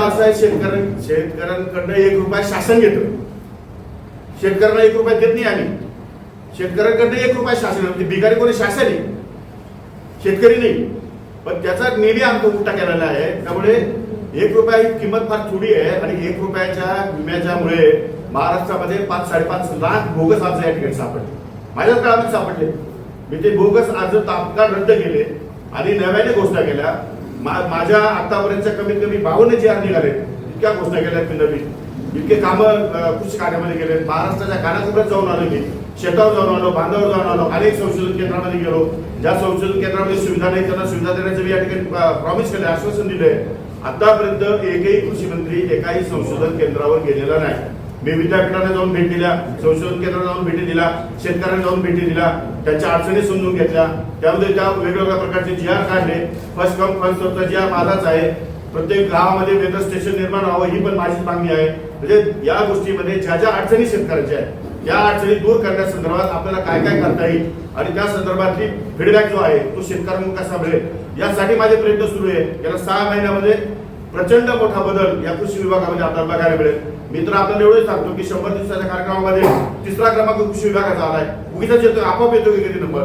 प्रश्न असा आहे शेतकऱ्यां शेतकऱ्यांकडनं एक रुपया शासन घेतं शेतकऱ्यांना एक रुपया देत नाही आम्ही. शेतकऱ्यांकडनं एक रुपया शासन म्हणजे बिगारी कोणी शासन आहे शेतकरी नाही. पण त्याचा निधी आमचा उलटा केलेला आहे. त्यामुळे एक रुपया ही किंमत फार थोडी आहे आणि एक रुपयाच्या विम्याच्यामुळे महाराष्ट्रामध्ये पाच साडेपाच लाख बोगस अर्ज या ठिकाणी सापडले. माझ्याच काळात सापडले. मी ते बोगस अर्ज तात्काळ रद्द केले आणि नव्याने घोषणा केल्या. माझ्या आतापर्यंतच्या कमीत कमी बावन्न जे अर्ज निघाले इतक्या घोषणा केल्या मी नवीन इतके कामं कृषी कार्यामध्ये गेले महाराष्ट्राच्या कानाकोपऱ्यात जाऊन आलो मी. शेतावर जाऊन आलो बांधावर जाऊन आलो अनेक संशोधन केंद्रामध्ये गेलो. ज्या संशोधन केंद्रामध्ये सुविधा नाही त्यांना सुविधा देण्याचं मी या ठिकाणी प्रॉमिस केलं आश्वासन दिलंय. आतापर्यंत एकही कृषी मंत्री एकाही संशोधन केंद्रावर गेलेला नाही. मी विद्यापीठाने जाऊन भेट दिल्या संशोधन केंद्रात जाऊन भेटी दिल्या शेतकऱ्यांना जाऊन भेटी दिल्या त्यांच्या अडचणी समजून घेतल्या. त्यामध्ये त्या वेगवेगळ्या प्रकारचे जी आर काढले. फर्स्ट कम फर्स्ट सर्वचा जी आर माझाच आहे. प्रत्येक गावामध्ये वेगळं स्टेशन निर्माण व्हावं ही पण माझीच मागणी आहे. म्हणजे या गोष्टीमध्ये ज्या ज्या अडचणी शेतकऱ्याच्या आहेत त्या अडचणी दूर करण्यासंदर्भात आपल्याला काय काय करता येईल आणि त्या संदर्भातली फीडबॅक जो आहे तो शेतकऱ्यांना कसा मिळेल? यासाठी माझे प्रयत्न सुरू आहे गेल्या सहा महिन्यामध्ये प्रचंड मोठा बदल या कृषी विभागामध्ये आता बघायला मिळेल. मी तर आपल्याला एवढंच सांगतो की शंभर दिवसाच्या कार्यक्रमामध्ये तिसरा क्रमांक कृषी विभागाचा आलाय. उगीच येतो आपोआप येतो की किती नंबर?